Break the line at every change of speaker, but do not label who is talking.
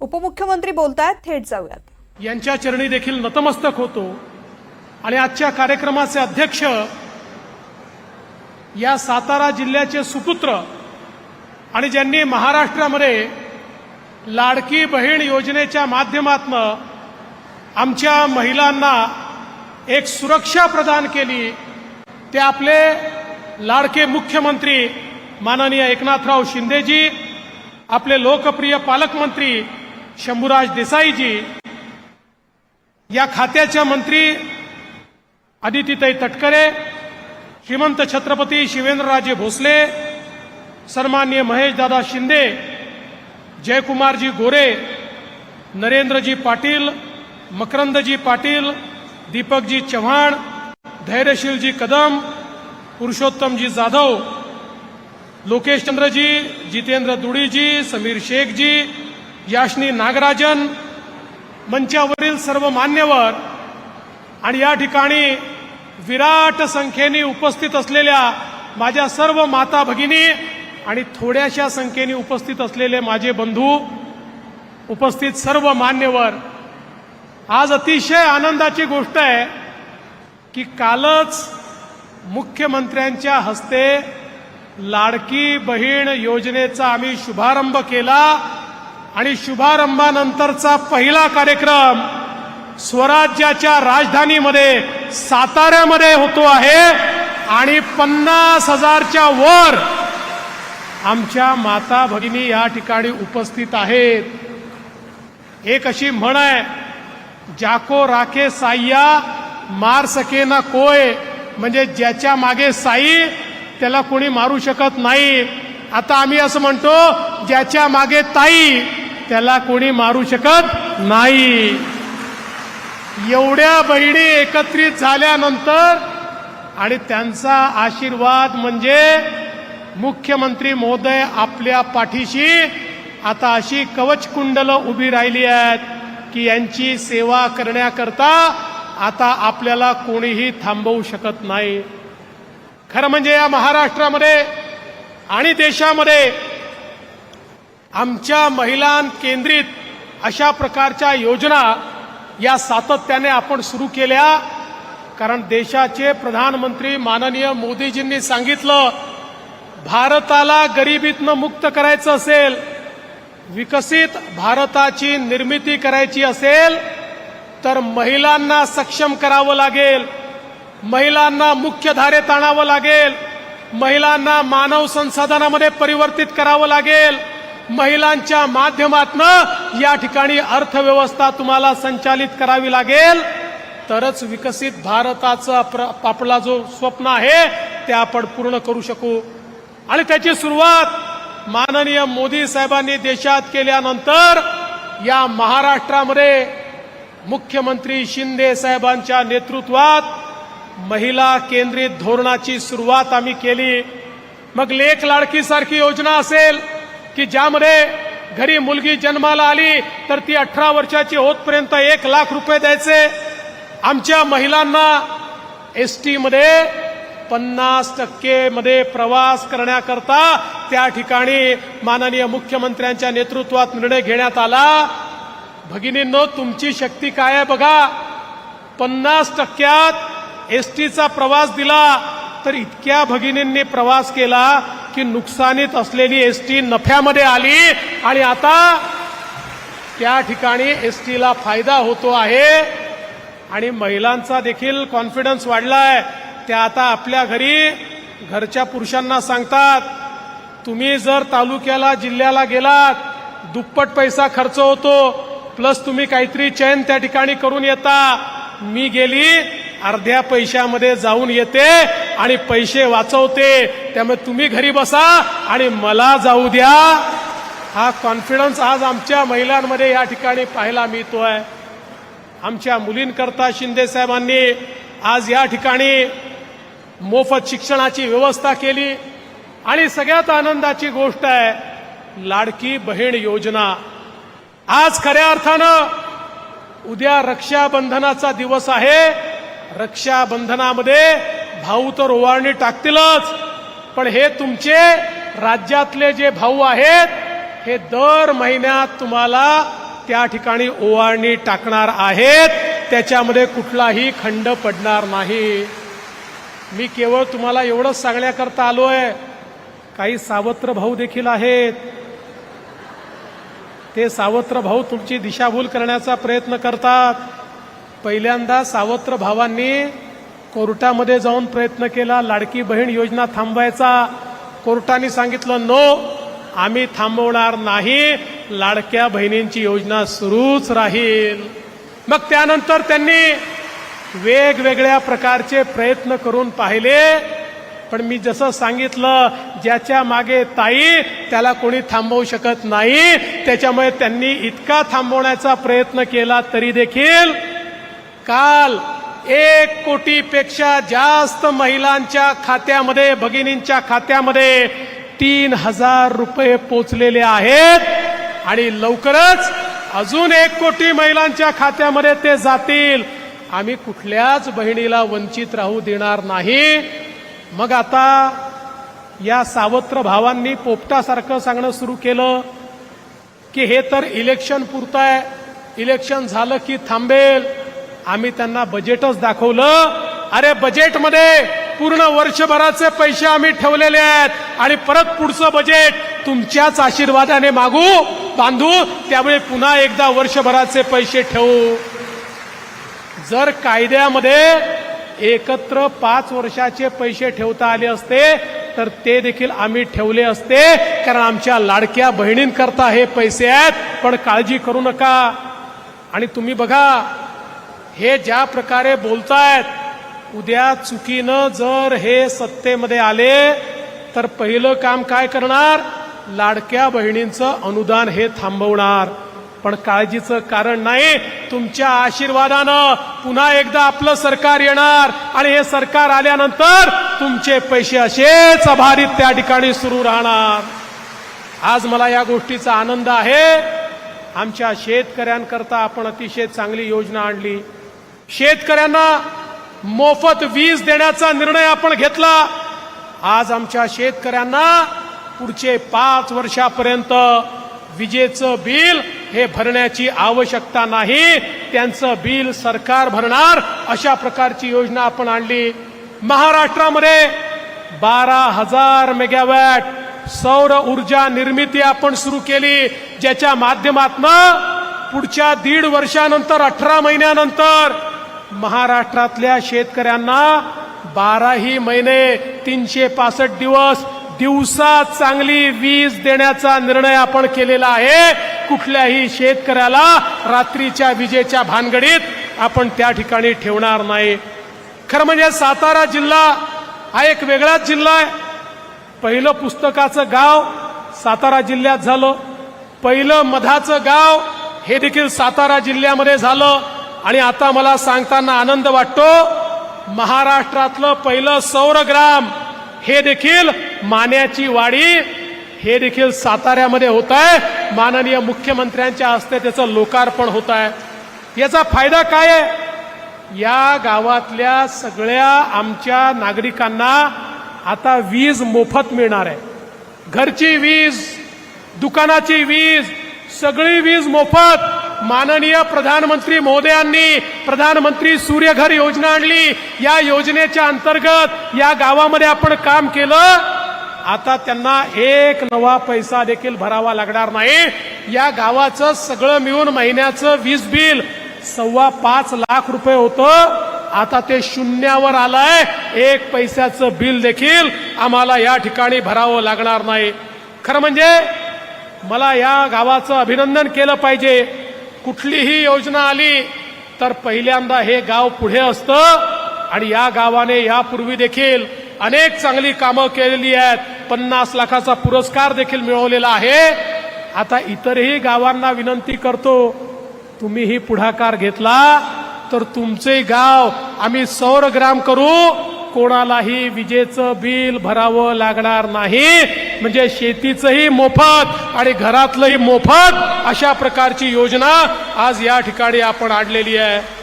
उपमुख्यमंत्री बोलतायत थेट जाऊयात.
यांच्या चरणी देखील नतमस्तक होतो. आणि आजच्या कार्यक्रमाचे अध्यक्ष या सातारा जिल्ह्याचे सुपुत्र आणि ज्यांनी महाराष्ट्रामध्ये लाडकी बहीण योजनेच्या माध्यमातून आमच्या महिलांना एक सुरक्षा प्रदान केली ते आपले लाडके मुख्यमंत्री माननीय एकनाथराव शिंदेजी आपले लोकप्रिय पालकमंत्री शंभूराज देसाईजी या खात्याच्या मंत्री आदितीताई तटकरे श्रीमंत छत्रपती शिवेंद्रराजे भोसले सन्मान्य महेशदादा शिंदे जयकुमारजी गोरे नरेंद्रजी पाटील मकरंदजी पाटील दीपकजी चव्हाण धैर्यशीलजी कदम पुरुषोत्तमजी जाधव लोकेश चंद्रजी जितेंद्र दुडीजी समीर शेखजी याशनी नागराजन मंचावरील सर्व मान्यवर आणि या ठिकाणी विराट संख्येने उपस्थित असलेल्या माझ्या सर्व माता भगिनी आणि थोड्याशा संख्येने उपस्थित असलेले माझे बंधू उपस्थित सर्व मान्यवर आज अतिशय आनंदाची गोष्ट आहे की कालच मुख्यमंत्र्यांच्या हस्ते लाडकी बहीण योजनेचा आम्ही शुभारंभ केला. आणि शुभारंभानंतरचा पहिला कार्यक्रम स्वराज्याच्या राजधानीमध्ये साताऱ्यामध्ये होतो आहे. आणि पन्नास हजारच्या वर आमच्या माता भगिनी या ठिकाणी उपस्थित आहेत. एक अशी म्हण आहे जाको राखे साईया मार सके ना कोय. म्हणजे ज्याच्या मागे साई त्याला कोणी मारू शकत नाही. आता आम्ही असं म्हणतो ज्याच्या मागे ताई त्याला कोणी मारू शकत नाही. एवढ्या बहिणी एकत्रित झाल्यानंतर आणि त्यांचा आशीर्वाद म्हणजे मुख्यमंत्री महोदय आपल्या पाठीशी आता अशी कवचकुंडलं उभी राहिली आहेत की यांची सेवा करण्याकरता आता आपल्याला कोणीही थांबवू शकत नाही. खरं म्हणजे या महाराष्ट्रामध्ये आणि देशामध्ये आमच्या महिलां केंद्रित अशा प्रकारच्या योजना या सातत्याने आपण सुरू केल्या. कारण देशाचे प्रधानमंत्री माननीय मोदीजींनी सांगितलं भारताला गरिबीतनं मुक्त करायचं असेल विकसित भारताची निर्मिती करायची असेल तर महिलांना सक्षम करावं लागेल महिलांना मुख्यधारेत आणावं लागेल महिलांना मानव संसाधनामध्ये परिवर्तित करावं लागेल. महिलांच्या माध्यमातनं या ठिकाणी अर्थव्यवस्था तुम्हाला संचालित करावी लागेल. तरच विकसित भारताचा प्र- आपला जो स्वप्न आहे ते आपण पूर्ण करू शकू. आणि त्याची सुरुवात माननीय मोदी साहेबांनी देशात केल्यानंतर या महाराष्ट्रामध्ये मुख्यमंत्री शिंदे साहेबांच्या नेतृत्वात महिला केंद्रित धोरणाची सुरुवात आम्ही केली. मग लेख लाडकीसारखी योजना असेल की ज्यामध्ये घरी मुलगी जन्माला आली तर ती अठरा वर्षाची होतपर्यंत एक लाख रुपये द्यायचे. आमच्या महिलांना एसमध्ये पन्नास टक्के मध्ये प्रवास करण्याकरता त्या ठिकाणी माननीय मुख्यमंत्र्यांच्या नेतृत्वात निर्णय घेण्यात आला. भगिनींनो तुमची शक्ती काय आहे बघा. पन्नास टक्क्यात एस टीचा प्रवास दिला तर इतक्या भगिनींनी प्रवास केला की नुकसानीत असलेली एस टी नफ्यामध्ये आली आणि आता त्या ठिकाणी एस टीला फायदा होतो आहे आणि महिलांचा देखील कॉन्फिडन्स वाढलाय. त्या आता आपल्या घरी घरच्या पुरुषांना सांगतात तुम्ही जर तालुक्याला जिल्ह्याला गेलात दुप्पट पैसा खर्च होतो प्लस तुम्ही काहीतरी चैन त्या ठिकाणी करून येता. मी गेली अर्ध्या पैशामध्ये जाऊन येते आणि पैसे वाचवते. त्यामुळे तुम्ही घरी बसा आणि मला जाऊ द्या. हा कॉन्फिडन्स आज आमच्या महिलांमध्ये या ठिकाणी पाहायला मिळतोय. आमच्या मुलींकरता शिंदे साहेबांनी आज या ठिकाणी मोफत शिक्षणाची व्यवस्था केली. आणि सगळ्यात आनंदाची गोष्ट आहे लाडकी बहीण योजना. आज खऱ्या अर्थानं उद्या रक्षाबंधनाचा दिवस आहे. रक्षाबंधनामध्ये भाऊ तर ओवाळणी टाकतीलच. पण हे तुमचे राज्यातले जे भाऊ आहेत हे दर महिन्यात तुम्हाला त्या ठिकाणी ओवाळणी टाकणार आहेत. त्याच्यामध्ये कुठलाही खंड पडणार नाही. मी केवळ तुम्हाला एवढंच सांगण्याकरता आलो आहे काही सावत्र भाऊ देखील आहेत. ते सावत्र भाऊ तुमची दिशाभूल करण्याचा प्रयत्न करतात. पहिल्यांदा सावत्र भावांनी कोर्टामध्ये जाऊन प्रयत्न केला लाडकी बहीण योजना थांबवायचा. कोर्टाने सांगितलं नो आम्ही थांबवणार नाही. लाडक्या बहिणींची योजना सुरूच राहील. मग त्यानंतर त्यांनी वेगवेगळ्या प्रकारचे प्रयत्न करून पाहिले. पण मी जसं सांगितलं ज्याच्या मागे ताई त्याला कोणी थांबवू शकत नाही. त्याच्यामुळे त्यांनी इतका थांबवण्याचा प्रयत्न केला तरी देखील काल एक कोटीपेक्षा जास्त महिलांच्या खात्यामध्ये भगिनींच्या खात्यामध्ये तीन हजार रुपये पोचलेले आहेत. आणि लवकरच अजून एक कोटी महिलांच्या खात्यामध्ये ते जातील. आम्ही कुठल्याच बहिणीला वंचित राहू देणार नाही. मग आता या सावत्र भावांनी पोपटासारखं सांगणं सुरू केलं की हे तर इलेक्शन पुरतं आहे इलेक्शन झालं की थांबेल. आम्ही त्यांना बजेटच दाखवलं. अरे बजेटमध्ये पूर्ण वर्षभराचे पैसे आम्ही ठेवलेले आहेत. आणि परत पुढचं बजेट तुमच्याच आशीर्वादाने मागू. बांधू त्यामुळे पुन्हा एकदा वर्षभराचे पैसे ठेवू. जर कायद्यामध्ये एकत्र पाच वर्षाचे पैसे ठेवता आले असते तर ते देखील आम्ही ठेवले असते. कारण आमच्या लाडक्या बहिणींकरता हे पैसे आहेत. पण काळजी करू नका. आणि तुम्ही बघा हे ज्या प्रकारे बोलतायत उद्या चुकीनं जर हे सत्तेमध्ये आले तर पहिलं काम काय करणार? लाडक्या बहिणींचं अनुदान हे थांबवणार. पण काळजीचं कारण नाही तुमच्या आशीर्वादानं पुन्हा एकदा आपलं सरकार येणार आणि हे सरकार आल्यानंतर तुमचे पैसे असेच अभारित त्या ठिकाणी सुरू राहणार. आज मला या गोष्टीचा आनंद आहे. आमच्या शेतकऱ्यांकरता आपण अतिशय चांगली योजना आणली. शेतकऱ्यांना मोफत वीज देण्याचा निर्णय आपण घेतला. आज आमच्या शेतकऱ्यांना पुढचे पाच वर्षापर्यंत विजेचं बिल हे भरण्याची आवश्यकता नाही. त्यांचं बिल सरकार भरणार अशा प्रकारची योजना आपण आणली. महाराष्ट्रामध्ये बारा हजार मेगावॅट सौर ऊर्जा निर्मिती आपण सुरू केली ज्याच्या माध्यमातनं पुढच्या दीड वर्षानंतर अठरा महिन्यानंतर महाराष्ट्रातल्या शेतकऱ्यांना बाराही महिने तीनशे पासष्ट दिवस दिवसा चांगली वीज देण्याचा निर्णय आपण केलेला आहे. कुठल्याही शेतकऱ्याला रात्रीच्या विजेच्या भानगडीत आपण त्या ठिकाणी ठेवणार नाही. खरं म्हणजे सातारा जिल्हा हा एक वेगळाच जिल्हा आहे. पहिलं पुस्तकाचं गाव सातारा जिल्ह्यात झालं. पहिलं मधाचं गाव हे देखील सातारा जिल्ह्यामध्ये झालं. आणि आता मला सांगताना आनंद वाटतो महाराष्ट्रातलं पहिलं सौरग्राम हे देखील मान्याची वाडी हे देखील साताऱ्यामध्ये होत आहे माननीय मुख्यमंत्र्यांच्या हस्ते त्याचं लोकार्पण होत आहे याचा फायदा काय आहे? या गावातल्या सगळ्या आमच्या नागरिकांना आता वीज मोफत मिळणार आहे. घरची वीज दुकानाची वीज सगळी वीज मोफत. माननीय प्रधानमंत्री मोदयांनी प्रधानमंत्री सूर्यघर योजना आणली. या योजनेच्या अंतर्गत या गावामध्ये आपण काम केलं. आता त्यांना एक नवा पैसा देखील भरावा लागणार नाही. या गावाचं सगळं मिळून महिन्याचं वीज बिल सव्वा पाच लाख रुपये होतं. आता ते शून्यावर आलंय. एक पैशाचं बिल देखील आम्हाला या ठिकाणी भरावं लागणार नाही. खरं म्हणजे मला या गावाचं अभिनंदन केलं पाहिजे. कुठलीही योजना आली तर पहिल्यांदा हे गाव पुढे असतं आणि या गावाने यापूर्वी देखील अनेक चांगली कामं केलेली आहेत. पन्नास लाखाचा पुरस्कार देखील मिळवलेला आहे. आता इतरही गावांना विनंती करतो तुम्हीही पुढाकार घेतला तर तुमचे गाव आम्ही सौरग्राम करू. कोणालाही विजेचं बिल भरावं लागणार नाही. म्हणजे शेतीचंही मोफत आणि घरातलंही मोफत अशा प्रकारची योजना आज या ठिकाणी आपण आणलेली आहे.